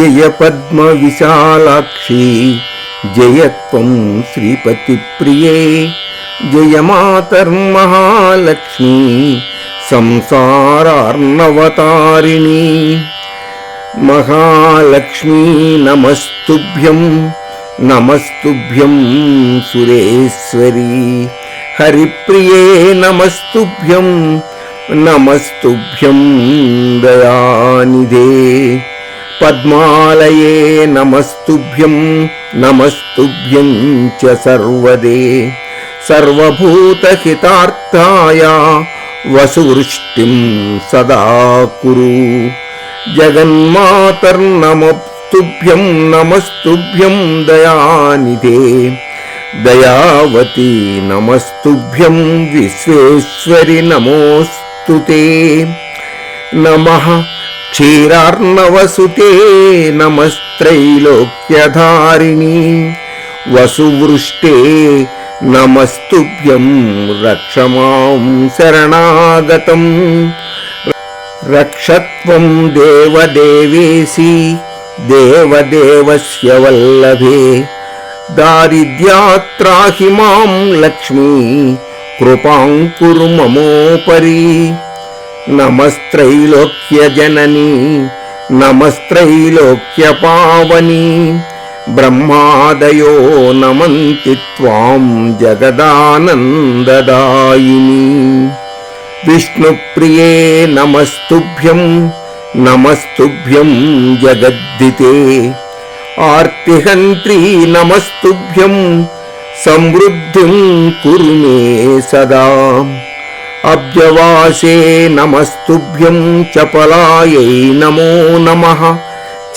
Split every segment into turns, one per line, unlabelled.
జయ పద్మ విశాలాక్షి జయత్వం శ్రీపతి ప్రియే జయ మాతర్మహాలక్ష్మి సంసారార్ణవతారిణి. మహాలక్ష్మీ నమస్తుభ్యం నమస్తుభ్యం సురేశ్వరీ. హరిప్రియే నమస్తుభ్యం నమస్తుభ్యం దయానిధే. పద్మాలయే నమస్తుభ్యం నమస్తుభ్యం చ సర్వదే. సర్వభూతహితార్థాయ వసువృష్టిం సదా కురు. జగన్మాతర్నమస్తుభ్యం నమస్తుభ్యం దయానిధే. దయావతి నమస్తుభ్యం విశ్వేశ్వరి నమోస్తు నమః నమః క్షీరార్ణవసుతే నమస్త్రైలోక్యధారిణి. వసువృష్టే నమస్తుభ్యం రక్షమాం శరణాగతం. రక్షత్వం దేవదేవేసి దేవదేవస్య వల్లభే. దారిద్ర్యాత్రాహి మాం లక్ష్మీ కృపాం కురు మమోపరి. నమస్త్రైలోక్యజననీ నమస్త్రైలోక్యపావని బ్రహ్మాదయో నమంతి త్వాం జగదానందదాయిని. విష్ణుప్రియే నమస్తుభ్యం నమస్తుభ్యం జగద్దితే. ఆర్తిహంత్రీ నమస్తుభ్యం సమృద్ధిం కురు మే సదా. అబ్జవాసే నమస్తుభ్యం చపలాయై నమో నమ.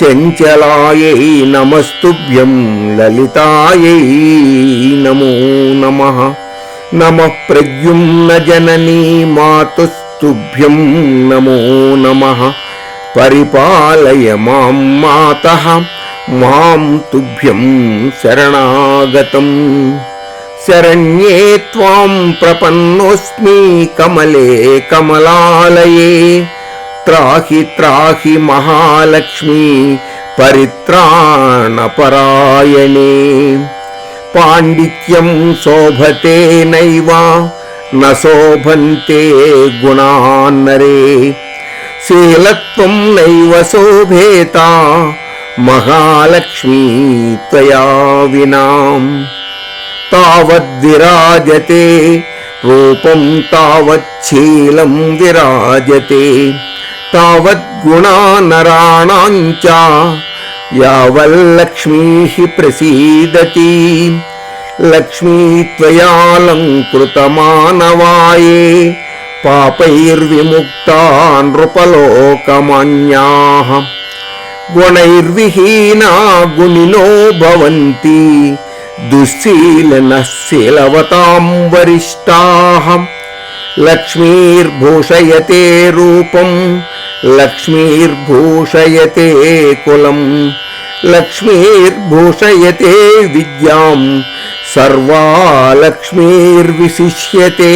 చంచలాయై నమస్తుభ్యం లలితాయై నమో నమ. నమ ప్రద్యుమ్న జననీ మాతుస్తుభ్యం నమో నమ. పరిపాలయ మాం మాత. మాం తుభ్యం శరణాగతం. శరణ్యే త్వాం ప్రపన్నోస్మి కమలే కమలాలయే. త్రాహి త్రాహి మహాలక్ష్మి పరిత్రాణపరాయణే. పాండిత్యం శోభతే నైవ నోభంతే గుణాన్నరే. శీలత్వం నైవ శోభేత మహాలక్ష్మీ త్వయా వినాం. తావద్విరాజతే రూపం తావచ్చీలం విరాజతే. తావద్గుణానరాణాం చ యావల్లక్ష్మీ ప్రసీదతి. లక్ష్మీ త్వయాలంకృతమానవాయే పాపైర్విముక్తా నృపలోకమాన్యాః. గుణైర్విహీనా గుణినో భవంతి दुःशीलनःशीलवताम्बरिष्टाः लक्ष्मीर्भूषयते रूपम् लक्ष्मीर्भूषयते कुलम् लक्ष्मीर्भूषयते विद्याम् सर्वा लक्ष्मीर्विशिष्यते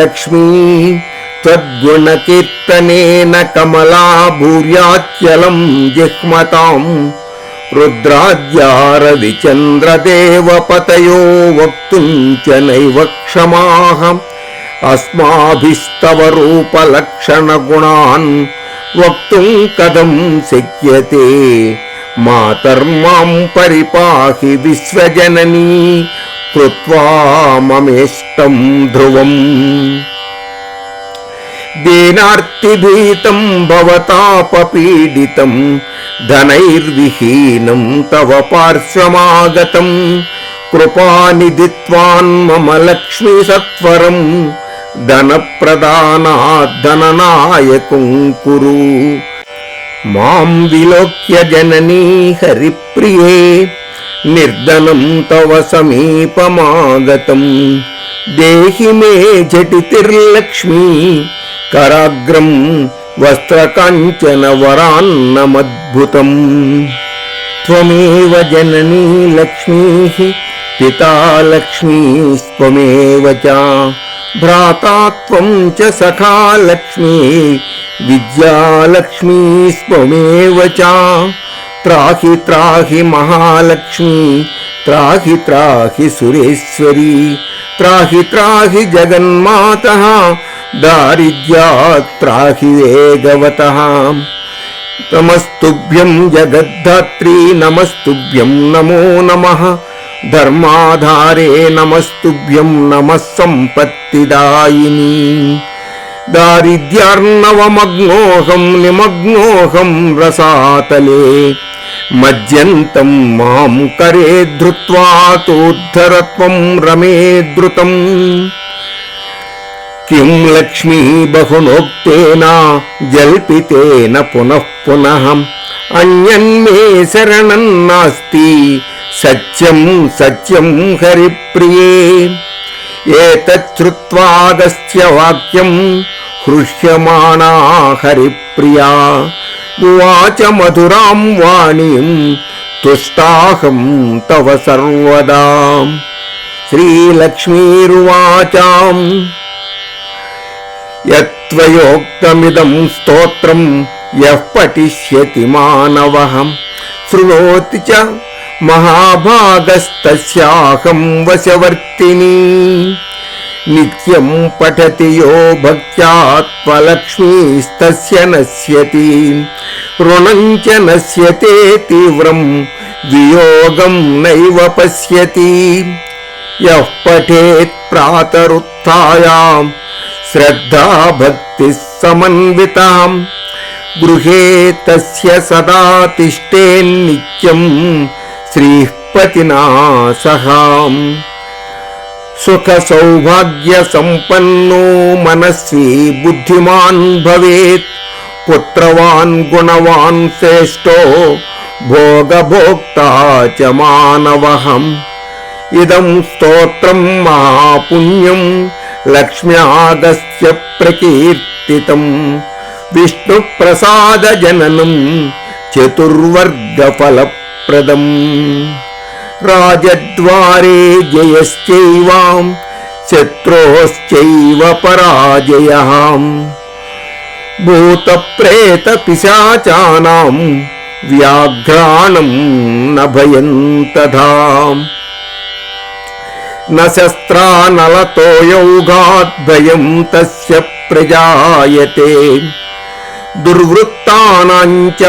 लक्ष्मी त्वद्गुणकीर्तनेन कमला भूर्याच्चलम् जिह्मताम् रुद्राद्यारविचन्द्रदेवपतयो वक्तुं च नैव क्षमाः अस्माभिस्तव रूपलक्षणगुणान् वक्तुं कथं शक्यते मातर्मां परिपाहि विश्वजननी कृत्वा ममेष्टं ध्रुवम् दीनार्तिभीतं भवतापपीडितं धनैर्विहीनं तव पार्श्वमागतं कृपानिधित्वान् मम लक्ष्मीसत्वरं धनप्रदानाद्धननायकुं कुरु मां विलोक्य जननी हरिप्रिये निर्धनं तव समीपमागतं देहि मे झटितिर्लक्ष्मी कराग्रं वस्त्रकाञ्चनवरान्नमद्भुतम् त्वमेव जननी लक्ष्मीः पिता लक्ष्मीस्त्वमेव च भ्राता त्वं च सखा लक्ष्मी विद्यालक्ष्मीस्त्वमेव च त्राहि त्राहि महालक्ष्मी त्राहि त्राहि सुरेश्वरी त्राहि त्राहि जगन्मातः దారిద్ర్యా త్రాహి వేగవత నమస్తుభ్యం జగద్ధాత్రీ నమస్తుభ్యం నమో నమః ధర్మాధారే నమస్తుభ్యం నమః సంపత్తిదాయిని దారిద్ర్యార్ణవమగ్నోహం నిమగ్నోహం రసాతలే మజ్యంతం మాం కరే ధృత్వా తోద్ధరత్వం రమే ధృతం కిం లక్ష్మీ బహునోక్తేన జల్పితేన పునః పునః అన్యన్మే శరణం నాస్తి సత్యం సత్యం హరిప్రియే ఏతచ్చుత్వాగస్య వాక్యం హృష్యమాణా హరిప్రియా ఉవాచ మధురాం వాణీం తుష్టాహం తవ సర్వదా శ్రీలక్ష్మీరువాచాం యత్వయోక్తమిదం స్తోత్రం యః పఠిష్యతి మానవః శృణోతి చ మహాభాగస్తస్యాహం వశవర్తిని నిత్యం పఠతి యో భక్త్యాత్మలక్ష్మీస్తస్య నశ్యతి రుణం చ నశ్యతే తీవ్రం వియోగం నైవ పశ్యతి యః పఠేత్ ప్రాతరుత్థాయాం శ్రద్ధా భక్తి సమన్వితాం గృహే తస్య సదా తిష్టేన్నిత్యం శ్రీపతినా సహాం సుఖ సౌభాగ్య సంపన్నో మనస్వీ బుద్ధిమాన్ భవేత్ పుత్రవాన్ గుణవాన్ శ్రేష్టో భోగభోక్తా చ మానవహం ఇదం స్తోత్రం మహాపుణ్యం లక్ష్మ్యాగస్య ప్రకీర్తితం విష్ణు ప్రసాద జననం చతుర్వర్గ ఫలప్రదం రాజద్వారే జయశ్చైవాం శత్రోశ్చైవ పరాజయాం భూత ప్రేత పిశాచానాం వ్యాఘ్రాణం న భయం తథా న శస్త్రానలతో యౌఘాద్భయం తస్య ప్రజాయతే దుర్వృత్తానాం చ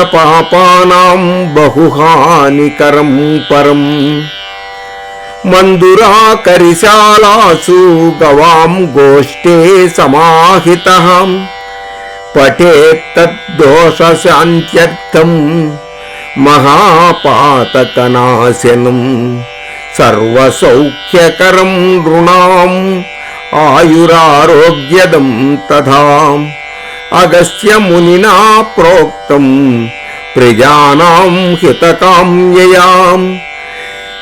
సర్వసౌఖ్యకరం నృణాం ఆయురారోగ్యదం తథా అగస్త్య మునినా ప్రోక్తం ప్రజానాం హితకామ్యయాం.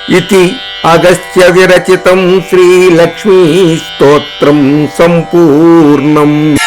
ఇతి అగస్త్య విరచితం శ్రీలక్ష్మీ స్తోత్రం సంపూర్ణం.